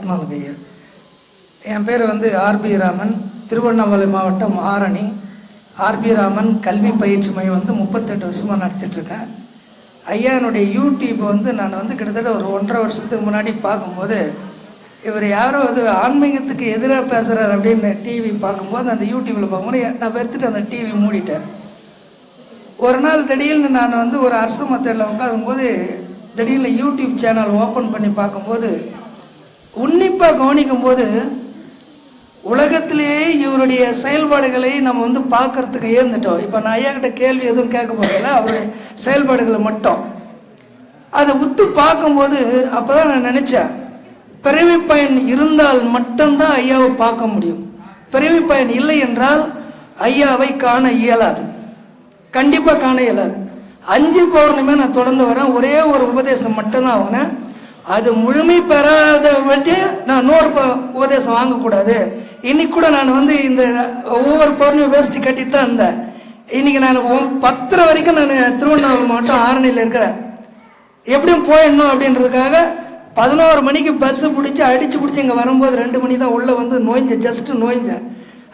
பத்மாவதி ஐயா என் பேர் வந்து ஆர்பி ராமன். திருவண்ணாமலை மாவட்டம் ஆரணி ஆர்பி ராமன் கல்வி பயிற்சி மையம் வந்து முப்பத்தெட்டு வருஷமாக நடத்திட்டுருக்கேன். ஐயா என்னுடைய யூடியூப் வந்து நான் வந்து கிட்டத்தட்ட ஒரு ஒன்றரை வருஷத்துக்கு முன்னாடி பார்க்கும்போது இவர் யாரோ அது ஆன்மீகத்துக்கு எதிராக பேசுகிறார் அப்படின்னு டிவி பார்க்கும்போது அந்த யூடியூப்பில் பார்க்கும்போது நான் வெறுத்துட்டு அந்த டிவி மூடிட்டேன். ஒரு நாள் திடீர்னு நான் வந்து ஒரு அரசு மத்தியில் உட்காரும்போது திடீர்னு யூடியூப் சேனல் ஓப்பன் பண்ணி பார்க்கும்போது உன்னிப்பாக கவனிக்கும் போது உலகத்திலேயே இவருடைய செயல்பாடுகளை நம்ம வந்து பார்க்கறதுக்கு ஏந்துட்டோம். இப்போ நான் ஐயா கிட்ட கேள்வி எதுவும் கேட்க போகிறதில்ல அவருடைய செயல்பாடுகளை மட்டும். அதை உத்து பார்க்கும்போது அப்போ தான் நான் நினச்சேன் பிறவி பயன் இருந்தால் மட்டும்தான் ஐயாவை பார்க்க முடியும். பிறவி பயன் இல்லை என்றால் ஐயாவை காண இயலாது. கண்டிப்பாக காண இயலாது. அஞ்சு பௌர்ணமே நான் தொடர்ந்து வரேன். ஒரே ஒரு உபதேசம் மட்டும்தான் வாங்கினேன் அது முழுமை பெறாத வட்டி நான் நூறு உபதேசம் வாங்கக்கூடாது. இன்னைக்கு கூட நான் வந்து இந்த ஒவ்வொரு பௌர்ணமி வேஸ்ட்டு கட்டிட்டு தான் இருந்தேன். இன்னைக்கு நான் பத்தரை வரைக்கும் நான் திருவண்ணாமலை மாவட்டம் ஆரணியில் இருக்கிறேன். எப்படியும் போயிடணும் அப்படின்றதுக்காக பதினோரு மணிக்கு பஸ்ஸு பிடிச்சி அடித்து பிடிச்சி இங்கே வரும்போது ரெண்டு மணி தான் உள்ளே வந்து நோய்ஞ்சேன் ஜஸ்ட்டு நோய்ஞ்சேன்.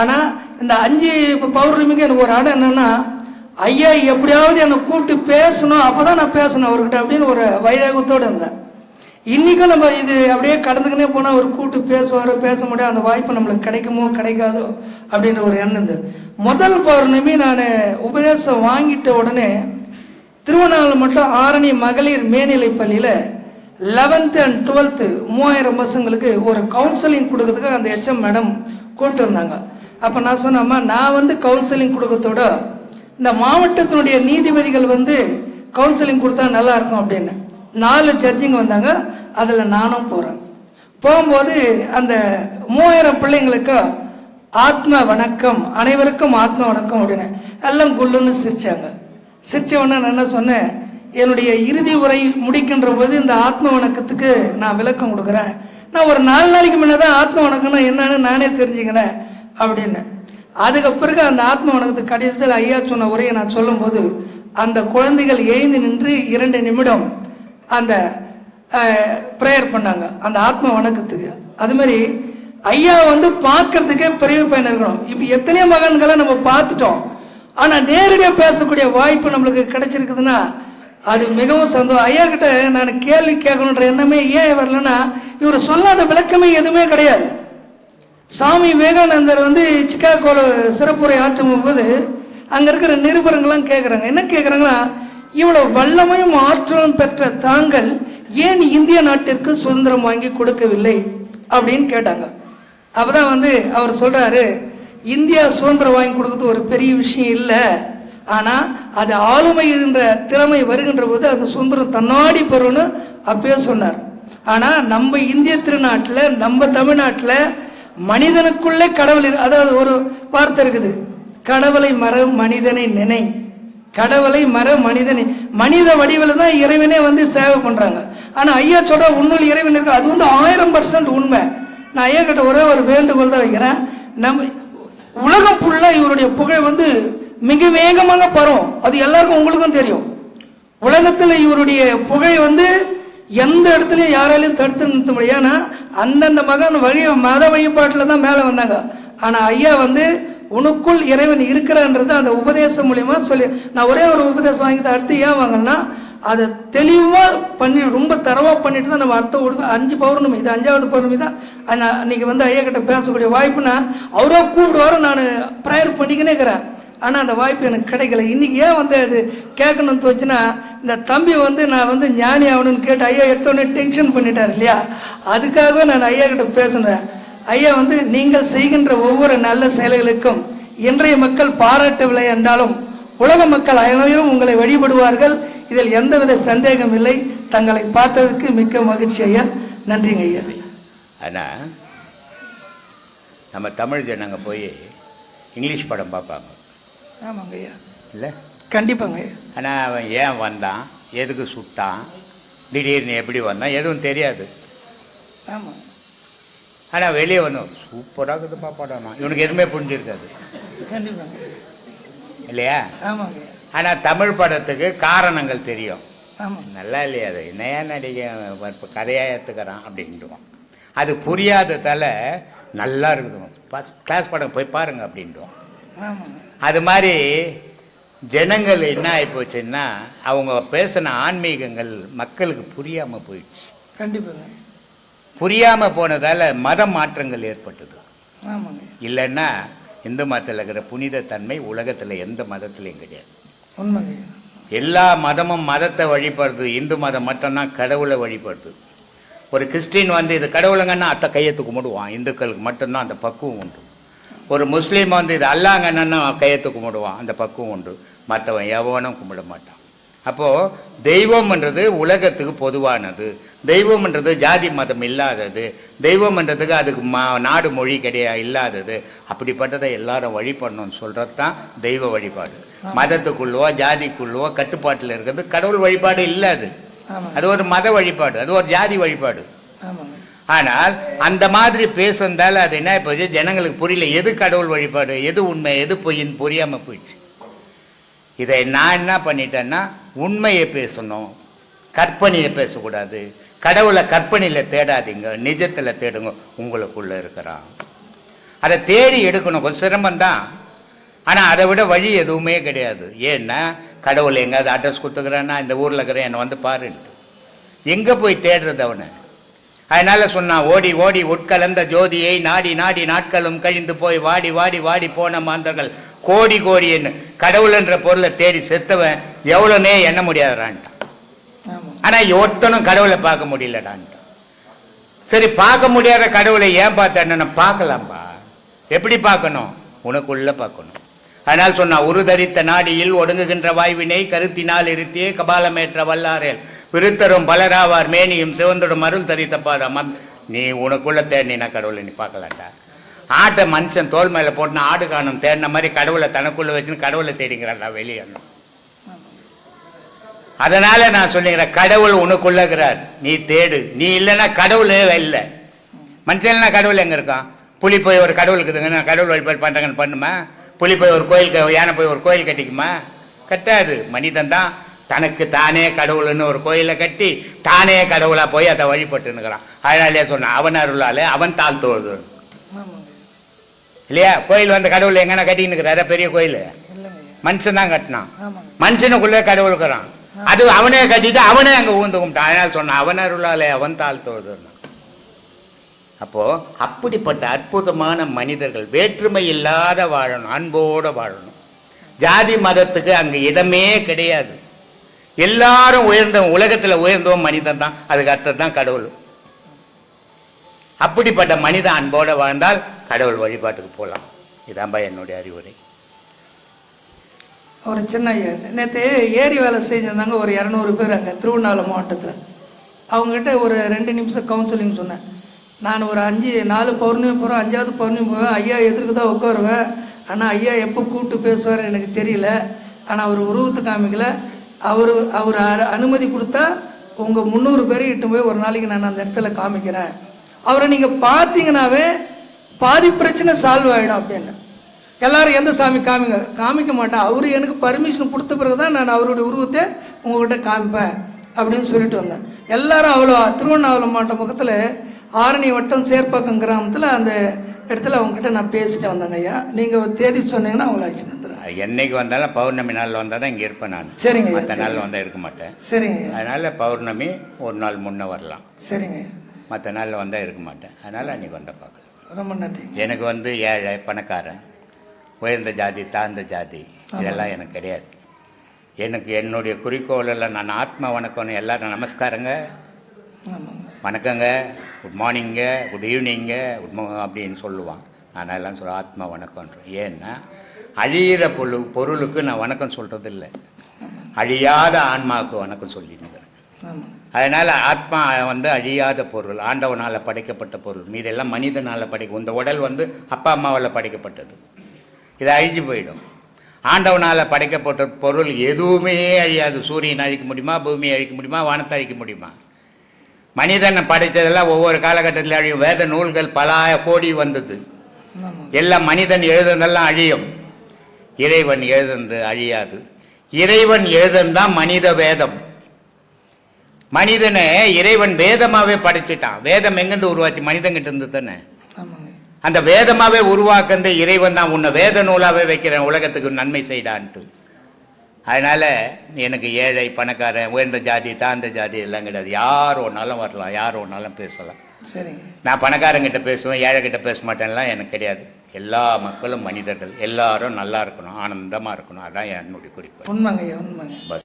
ஆனால் இந்த அஞ்சு பௌர்ணமிக்கு எனக்கு ஒரு இடம் என்னென்னா ஐயா எப்படியாவது என்னை கூப்பிட்டு பேசணும் அப்போ தான் நான் பேசணும் அவர்கிட்ட அப்படின்னு ஒரு வைராகத்தோடு இருந்தேன். இன்றைக்கும் நம்ம இது அப்படியே கடந்துக்கினே போனால் அவர் கூட்டு பேசுவார் பேச முடியாது. அந்த வாய்ப்பு நம்மளுக்கு கிடைக்குமோ கிடைக்காதோ அப்படின்ற ஒரு எண்ணம் இந்த முதல் பௌர்ணமி நான் உபதேசம் வாங்கிட்ட உடனே திருவண்ணாமலை மட்டும் ஆரணி மகளிர் மேல்நிலை பள்ளியில் லெவன்த்து அண்ட் டுவெல்த்து மூவாயிரம் பசங்களுக்கு ஒரு கவுன்சிலிங் கொடுக்கறதுக்கு அந்த ஹெச்எம் மேடம் கூப்பிட்டு இருந்தாங்க அப்போ நான் சொன்னம்மா நான் வந்து கவுன்சிலிங் கொடுக்கறதோட இந்த மாவட்டத்தினுடைய நீதிபதிகள் வந்து கவுன்சிலிங் கொடுத்தா நல்லா இருக்கும் அப்படின்னு. நாலு ஜட்ஜிங்க வந்தாங்க. அதில் நானும் போகிறேன் போகும்போது அந்த மூவாயிரம் பிள்ளைங்களுக்கு ஆத்ம வணக்கம் அனைவருக்கும் ஆத்ம வணக்கம் அப்படின்னு எல்லாம் குல்லுன்னு சிரிச்சாங்க. சிரிச்ச உடனே நான் என்ன சொன்னேன்? என்னுடைய இறுதி உரை முடிக்கின்ற போது இந்த ஆத்ம வணக்கத்துக்கு நான் விளக்கம் கொடுக்குறேன். நான் ஒரு நாலு நாளைக்கு முன்னே தான் ஆத்ம வணக்கம்னா என்னன்னு நானே தெரிஞ்சுக்கினேன் அப்படின்னு. அதுக்கு பிறகு அந்த ஆத்ம வணக்கத்துக்கு கடைசியில் ஐயா சொன்ன உரையை நான் சொல்லும்போது அந்த குழந்தைகள் எழுந்து நின்று இரண்டு நிமிடம் அந்த ப்ரேயர் பண்ணாங்க. அந்த ஆத்ம வணக்கத்துக்கு. அது மாதிரி ஐயா வந்து பார்க்கறதுக்கே பெரிய பயன் இருக்கணும். இப்போ எத்தனையோ மகன்களை நம்ம பார்த்துட்டோம். ஆனால் நேரடியாக பேசக்கூடிய வாய்ப்பு நம்மளுக்கு கிடைச்சிருக்குதுன்னா அது மிகவும் சந்தோஷம். ஐயா கிட்ட நான் கேள்வி கேட்கணுன்ற எண்ணமே ஏன் வரலன்னா இவர் சொல்லாத விளக்கமே எதுவுமே கிடையாது. சாமி விவேகானந்தர் வந்து சிக்காகோவில் சிறப்புரை ஆற்றும் போது அங்கே இருக்கிற நிருபரங்கள்லாம் கேட்குறாங்க என்ன கேட்குறாங்கன்னா இவ்வளோ வல்லமையும் ஆற்றலும் பெற்ற தாங்கள் ஏன் இந்திய நாட்டிற்கு சுதந்திரம் வாங்கி கொடுக்கவில்லை? அப்படின்னு கேட்டாங்க. அப்பதான் வந்து அவர் சொல்கிறாரு இந்தியா சுதந்திரம் வாங்கி கொடுக்கறது ஒரு பெரிய விஷயம் இல்லை. ஆனால் அது ஆளுமை என்ற திறமை வருகின்ற போது அது சுதந்திரம் தன்னாடி பெறும்னு அப்பயே சொன்னார். ஆனால் நம்ம இந்திய திருநாட்டில் நம்ம தமிழ்நாட்டில் மனிதனுக்குள்ளே கடவுள் அதாவது ஒரு வார்த்தை இருக்குது. கடவுளை மரம் மனிதனை நினை. கடவுளை மர மனிதனை. மனித வடிவில் தான் இறைவனே வந்து சேவை பண்ணுறாங்க ஆனால் ஐயா சொல்கிற உன்னுள் இறைவன் இருக்கு? அது வந்து ஆயிரம் பர்சன்ட் உண்மை. நான் ஐயா கிட்ட ஒரே ஒரு வேண்டுகோள் தான் வைக்கிறேன். நம்ம உலகம் ஃபுல்லாக இவருடைய புகழ் வந்து மிக வேகமாக பரவும். அது எல்லாருக்கும் உங்களுக்கும் தெரியும். உலகத்தில் இவருடைய புகழ் வந்து எந்த இடத்துலையும் யாராலையும் தடுத்து நிறுத்த முடியும். ஏன்னா அந்தந்த மகன் வழி மத வழிபாட்டில் தான் மேலே வந்தாங்க. ஆனால் ஐயா வந்து உனக்குள் இறைவன் இருக்கிறான்றது அந்த உபதேசம் மூலயமா சொல்லி நான் ஒரே ஒரு உபதேசம் வாங்கி தான் அடுத்து ஏன் வாங்கலன்னா அதை தெளிவாக பண்ணி ரொம்ப தரவாக பண்ணிட்டு தான் நம்ம அர்த்தம் கொடுத்து அஞ்சு பௌர்ணமி இது அஞ்சாவது பௌர்ணமி தான். அந்த- அன்னைக்கு வந்து ஐயா கிட்ட பேசக்கூடிய வாய்ப்புனா அவரோ கூப்பிடுவாரோ நான் ப்ரேயர் பண்ணிக்கினே இருக்கிறேன். ஆனால் அந்த வாய்ப்பு எனக்கு கிடைக்கல. இன்னைக்கு ஏன் வந்து அது கேட்கணும்னு தோச்சுன்னா இந்த தம்பி வந்து நான் வந்து ஞானி ஆகணும்னு கேட்டு ஐயா எடுத்தோடனே டென்ஷன் பண்ணிட்டார் இல்லையா? அதுக்காகவே நான் ஐயா கிட்ட பேசுனேன். ஐயா வந்து நீங்கள் செய்கின்ற ஒவ்வொரு நல்ல செயல்களுக்கும் இன்றைய மக்கள் பாராட்டவில்லை என்றாலும் உலக மக்கள் அனைவரும் உங்களை வழிபடுவார்கள். இதில் எந்தவித சந்தேகம் இல்லை. தங்களை பார்த்ததுக்கு மிக்க மகிழ்ச்சி ஐயா. நன்றிங்க ஐயா. ஆனால் நம்ம தமிழ் ஜனங்க போய் இங்கிலீஷ் படம் பார்ப்பாங்க. ஆமாங்க ஐயா. இல்லை? கண்டிப்பாங்க ஐயா. ஆனால் அவன் ஏன் வந்தான்? எதுக்கு சுட்டான்? திடீர்னு எப்படி வந்தான்? எதுவும் தெரியாது. ஆமாம். ஆனால் வெளியே வந்தோம் சூப்பராக இருக்குதுப்பா படம். இவனுக்கு எதுவுமே புரிஞ்சிருக்காது கண்டிப்பாங்க ஐயா. இல்லையா? ஆமாங்க. ஆனால் தமிழ் படத்துக்கு காரணங்கள் தெரியும். நல்லா இல்லையா அது? என்னையா நடிகை இப்போ கதையாக ஏற்றுக்கிறான் அப்படின்ட்டுவான். அது புரியாததால நல்லா இருக்குது. ஃபஸ்ட் கிளாஸ் படம் போய் பாருங்க அப்படின்றோம் ஆமாங்க அது மாதிரி ஜனங்கள் என்ன ஆகிப்போச்சுன்னா அவங்க பேசின ஆன்மீகங்கள் மக்களுக்கு புரியாமல் போயிடுச்சு. கண்டிப்பாங்க. புரியாமல் போனதால் மத மாற்றங்கள் ஏற்பட்டது. ஆமாங்க. இல்லைன்னா இந்து மதத்தில் இருக்கிற புனித தன்மை உலகத்தில் எந்த மதத்துலையும் கிடையாது. உண்மைங்க. எல்லா மதமும் மதத்தை வழிபடுது இந்து மதம் மட்டும்தான் கடவுளை வழிபடுது. ஒரு கிறிஸ்டின் வந்து இது கடவுளுங்கன்னா அத்தை கையெத்து கும்பிடுவான் இந்துக்களுக்கு மட்டும்தான் அந்த பக்குவம் உண்டு. ஒரு முஸ்லீம் வந்து இது அல்லாங்கன்னா கையெத்து கும்பிடுவான் அந்த பக்குவம் உண்டு. மற்றவன் எவனும் கும்பிட மாட்டான். அப்போது தெய்வம்ன்றது உலகத்துக்கு பொதுவானது. தெய்வம்ன்றது ஜாதி மதம் இல்லாதது. தெய்வம்ன்றதுக்கு அதுக்கு மா நாடு மொழி கிடையாது இல்லாதது. அப்படிப்பட்டதை எல்லாரும் வழிபடணும்னு சொல்கிறது தான் தெய்வ வழிபாடு. மதத்துக்குள்ளவோ ஜாதிக்குள்ளவோ கட்டுப்பாட்டில் இருக்கிறது கடவுள் வழிபாடு இல்லை அது. அது ஒரு மத வழிபாடு. அது ஒரு ஜாதி வழிபாடு. ஆனால் அந்த மாதிரி பேசுனதால அது என்ன போச்சு ஜனங்களுக்கு புரியல. எது கடவுள் வழிபாடு? எது உண்மை? எது பொய்ன்னு புரியாமல் போயிடுச்சு. இதை நான் என்ன பண்ணிட்டேன்னா உண்மையை பேசணும். கற்பனையை பேசக்கூடாது. கடவுளை கற்பனையில் தேடாதீங்க. நிஜத்தில் தேடுங்க. உங்களுக்குள்ளே இருக்கிறான். அதை தேடி எடுக்கணும். கொஞ்சம் சிரமந்தான் ஆனால் அதை விட வழி எதுவுமே கிடையாது. ஏன்னா கடவுள் எங்கேயாவது அட்ரஸ் கொடுத்துக்கிறேன்னா இந்த ஊரில் இருக்கிறேன் என்னை வந்து பாருன்ட்டு. எங்கே போய் தேடுறது அவனை? அதனால் சொன்னான் ஓடி ஓடி உட்கலந்த ஜோதியை நாடி நாடி நாட்களும் கழிந்து போய் வாடி வாடி வாடி போன மாந்தர்கள். கோடி கோடி என்ன கடவுள்ன்ற பொருளை தேடி செத்தவன் எவ்வளோனே எண்ண முடியாதுறான்ட்டான் ஆமாங்க ஆனால் ஒருத்தனும் கடவுளை பார்க்க முடியலடான்ட்டான். சரி பார்க்க முடியாத கடவுளை ஏன் பார்த்தேன்னு பார்க்கலாம்பா? எப்படி பார்க்கணும்? உனக்குள்ள பார்க்கணும். அதனால் சொன்னா உருதரித்த நாடியில் ஒடுங்குகின்ற வாய்வினை கருத்தினால் இருத்தியே கபாலமேற்ற வல்லாரேல். விருத்தரும் பலராவார் மேனியும் சிவந்தடும் அருள் தரித்த பாதம். நீ உனக்குள்ள தேடினா கடவுளை நீ பார்க்கலாம்டா ஆட்டை மனுஷன் தோல் மேலே போட்டுனா ஆடு காணும் தேடின மாதிரி கடவுளை தனக்குள்ள வச்சுன்னு கடவுளை தேடிங்கிறான்டா வெளியே? அதனால நான் சொல்லுகிறேன் கடவுள் உனக்குள்ளகிறார். நீ தேடு. நீ இல்லைன்னா கடவுளே இல்லை. மனுஷன்னா கடவுள் எங்க இருக்கான்? புலி போய் ஒரு கடவுள் இருக்குதுங்க நான் கடவுள் வழிபாடு பண்ணுறாங்கன்னு பண்ணுமா? புலி போய் ஒரு கோயில் யானை போய் ஒரு கோயில் கட்டிக்குமா? கட்டாது. மனிதன் தான் தனக்கு தானே கடவுள்னு ஒரு கோயிலை கட்டி தானே கடவுளா போய் அதை வழிபட்டுன்னுக்கிறான். அழகாலே சொன்னான் அவன் அருளாலே அவன் தாழ் தோழுது இல்லையா? கோயில் வந்து கடவுள் எங்கன்னா கட்டின்னு இருக்கிறாரா பெரிய கோயில். மனுஷன் தான் கட்டினான். மனுஷனுக்குள்ளே கடவுள் இருக்கிறான். அது அவனே கட்டிட்டு அவனே அங்கே ஊந்து கும்பிட்டான். அதனால சொன்னான் அவன் அருளாலே அவன் தாழ்த்துவது அப்போ அப்படிப்பட்ட அற்புதமான மனிதர்கள் வேற்றுமை இல்லாத வாழணும் அன்போடு வாழணும். ஜாதி மதத்துக்கு அங்கே இடமே கிடையாது. எல்லாரும் உயர்ந்தவன் உலகத்தில் உயர்ந்தவன் மனிதன் தான். அதுக்கு அர்த்தம் தான் கடவுள். அப்படிப்பட்ட மனித அன்போடு வாழ்ந்தால் கடவுள் வழிபாட்டுக்கு போகலாம் இதான்பா என்னுடைய அறிவுரை. ஒரு சின்ன ஐயா நேற்று ஏரி வேலை செஞ்சிருந்தாங்க ஒரு இரநூறு பேர் அங்கே திருவண்ணாமலை மாவட்டத்தில். அவங்ககிட்ட ஒரு ரெண்டு நிமிஷம் கவுன்சிலிங் சொன்னேன். நான் ஒரு அஞ்சு நாலு பௌர்ணமி போகிறேன் அஞ்சாவது பௌர்ணமி போவேன் ஐயா எதிர்க்கு தான் உட்காருவேன். ஆனால் ஐயா எப்போ கூப்பிட்டு பேசுவார் எனக்கு தெரியல. ஆனால் அவர் உருவத்தை காமிக்கல. அவர் அவர் அனுமதி கொடுத்தா உங்கள் முந்நூறு பேரை இட்டு போய் ஒரு நாளைக்கு நான் அந்த இடத்துல காமிக்கிறேன். அவரை நீங்கள் பார்த்தீங்கன்னாவே பாதி பிரச்சனை சால்வ் ஆகிடும் அப்படின்னு. எல்லாரும் எந்த சாமி காமிங்க காமிக்க மாட்டேன் அவர் எனக்கு பர்மிஷன் கொடுத்த பிறகு தான் நான் அவருடைய உருவத்தை உங்கள்கிட்ட காமிப்பேன் அப்படின்னு சொல்லிட்டு வந்தேன். எல்லாரும் அவ்வளோ திருவண்ணாமலை மாவட்டம் பக்கத்தில் ஆரணி வட்டம் சேர்ப்பாக்கம் கிராமத்தில் அந்த இடத்துல அவங்ககிட்ட நான் பேசிட்டு வந்தேங்க ஐயா. நீங்கள் தேதி சொன்னீங்கன்னா அவங்கள அழைச்சிட்டு வந்துடுறேன் என்னைக்கு வந்தாலும் பௌர்ணமி நாளில் வந்தால் தான் இங்கே இருப்பேன் நான். சரிங்க மற்ற. நாளில் வந்தால் இருக்க மாட்டேன். சரிங்க அதனால் பௌர்ணமி ஒரு நாள் முன்னே வரலாம். சரிங்க மற்ற நாளில் வந்தால் இருக்க மாட்டேன். அதனால் அன்றைக்கி வந்தால் பார்க்கலாம். ரொம்ப நன்றிங்க எனக்கு வந்து ஏழை பணக்காரன் உயர்ந்த ஜாதி தாழ்ந்த ஜாதி இதெல்லாம் எனக்கு கிடையாது. எனக்கு என்னுடைய குறிக்கோளெல்லாம் நான் ஆத்ம வணக்கம்னு எல்லாரும் நமஸ்காரங்க. வணக்கங்க. குட் மார்னிங்க குட் ஈவினிங்க குட் அப்படின்னு சொல்லுவான். நான் எல்லாம் சொல்ல ஆத்மா வணக்கம்ன்றேன். ஏன்னா அழியிற பொருள் பொருளுக்கு நான் வணக்கம் சொல்கிறது இல்லை அழியாத ஆன்மாவுக்கு வணக்கம் சொல்லினுக்கிறேன் ஆமாங்க. அதனால் ஆத்மா வந்து அழியாத பொருள் ஆண்டவனால் படைக்கப்பட்ட பொருள். மீதெல்லாம் மனிதனால் படைக்கும் இந்த உடல் வந்து அப்பா அம்மாவால் படைக்கப்பட்டது. இது அழிஞ்சு போயிடும். ஆண்டவனால் படைக்கப்பட்ட பொருள் எதுவுமே அழியாது. சூரியன் அழிக்க முடியுமா? பூமியை அழிக்க முடியுமா? வானத்தை அழிக்க முடியுமா? மனிதனை படைத்ததெல்லாம் ஒவ்வொரு காலகட்டத்தில் அழியும். வேத நூல்கள் பல கோடி வந்தது. எல்லாம் மனிதன் எழுதுனதெல்லாம் அழியும். இறைவன் எழுதுனது அழியாது. இறைவன் எழுதுனது தான் மனித வேதம். மனிதனை இறைவன் வேதமாவே படைச்சிட்டான். வேதம் எங்கிருந்து உருவாச்சு? மனிதங்கிட்ட இருந்து தானே. அந்த வேதமாவே உருவாக்குந்த இறைவன் தான் உன்னை வேத நூலாவே வைக்கிறேன். உலகத்துக்கு நன்மை செய்டான்ட்டு அதனால எனக்கு ஏழை பணக்காரன் உயர்ந்த ஜாதி தாழ்ந்த ஜாதி எல்லாம் கிடையாது. யார் ஒன்றாலும் வரலாம். யார் ஒன்றாலும் பேசலாம். சரிங்க. நான் பணக்காரங்கிட்ட பேசுவேன் ஏழை கிட்ட பேச மாட்டேன்லாம் எனக்கு கிடையாது. எல்லா மக்களும் மனிதர்கள். எல்லாரும் நல்லா இருக்கணும் ஆனந்தமாக இருக்கணும். அதான் என்னுடைய குறிக்கோள். உண்மைங்க உண்மைங்க.